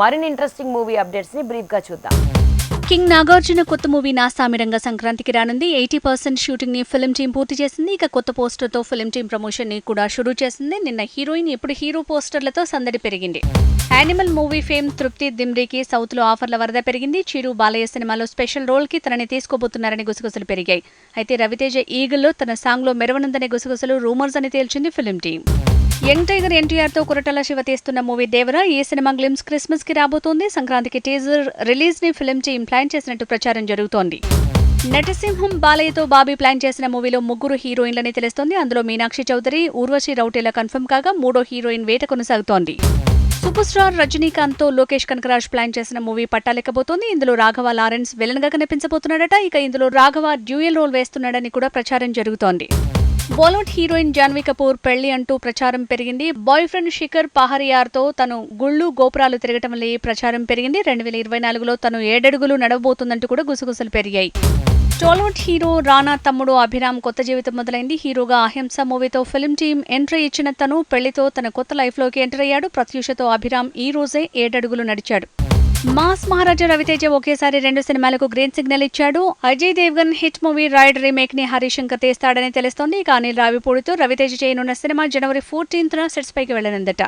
మరిన్ని interesting movie అప్డేట్స్ని బ్రీఫ్గా చూద్దాం. కింగ్ నాగార్జున కొత్త మూవీ నాసామిరంగా సంక్రాంతికి రానుంది. ఎయిటీ పర్సెంట్ షూటింగ్ని ఫిల్మ్ టీం పూర్తి చేసింది. ఇక కొత్త పోస్టర్తో ఫిల్మ్ టీం ప్రమోషన్ని కూడా షురూ చేసింది. నిన్న హీరోయిన్ ఇప్పుడు హీరో పోస్టర్లతో సందడి పెరిగింది. యానిమల్ మూవీ ఫేమ్ తృప్తి దిమ్రీకి సౌత్లో ఆఫర్ల వరద పెరిగింది. చిరు బాలయ్య సినిమాలో స్పెషల్ రోల్కి తనని తీసుకోబోతున్నారని గుసగుసలు పెరిగాయి. అయితే రవితేజ ఈగల్లో తన సాంగ్లో మెరవనుందనే గుసగుసలు రూమర్స్ అని తేల్చింది ఫిల్మ్ టీం యంగ్ టైగర్ ఎన్టీఆర్తో కురటల శివ తీస్తున్న మూవీ దేవరా ఈ సినిమా గ్లిమ్స్ క్రిస్మస్కి రాబోతోంది. సంక్రాంతికి టీజర్ రిలీజ్ని ఫిల్మ్ టీం ప్లాన్ చేసినట్టు ప్రచారం జరుగుతోంది. నటసింహం బాలయ్యతో బాబీ ప్లాన్ చేసిన మూవీలో ముగ్గురు హీరోయిన్లని తెలుస్తోంది. అందులో మీనాక్షి చౌదరి ఊర్వశి రౌటేలా కన్ఫర్మ్ కాగా మూడో హీరోయిన్ వేట కొనసాగుతోంది. సూపర్ స్టార్ రజనీకాంత్తో లోకేష్ కనకరాజ్ ప్లాన్ చేసిన మూవీ పట్టాలెక్కబోతోంది ఇందులో రాఘవ లారెన్స్ విలన్గా కనిపించబోతున్నాడట. ఇక ఇందులో రాఘవ డ్యూయల్ రోల్ వేస్తున్నాడని కూడా ప్రచారం జరుగుతోంది. బాలీవుడ్ హీరోయిన్ జాన్వీ కపూర్ పెళ్ళి అంటూ ప్రచారం పెరిగింది. బాయ్ ఫ్రెండ్ శిఖర్ పహరియార్తో తను గుళ్ళు గోపురాలు తిరగటం వల్ల ప్రచారం పెరిగింది. రెండు వేల ఇరవై నాలుగులో తను ఏడడుగులు నడవబోతుందంటూ కూడా గుసగుసలు పెరిగాయి. టాలీవుడ్ హీరో రానా తమ్ముడు అభిరామ్ కొత్త జీవితం మొదలైంది. హీరోగా అహింస మూవీతో ఫిల్మ్ టీమ్ ఎంట్రీ ఇచ్చిన తను పెళ్ళితో తన కొత్త లైఫ్లోకి ఎంటర్ అయ్యాడు. ప్రత్యూషతో అభిరామ్ ఈ రోజే ఏడడుగులు నడిచాడు. మాస్ మహారాజా రవితేజ ఒకేసారి రెండు సినిమాలకు గ్రీన్ సిగ్నల్ ఇచ్చాడు. Ajay Devgn hit movie Raid రీమేక్ని Harish Shankar తీస్తాడని తెలుస్తోంది. కానీ రావిపూడితో రవితేజ చేయనున్న సినిమా జనవరి ఫోర్టీన్త్ సెట్స్ పైకి వెళ్ళనుందట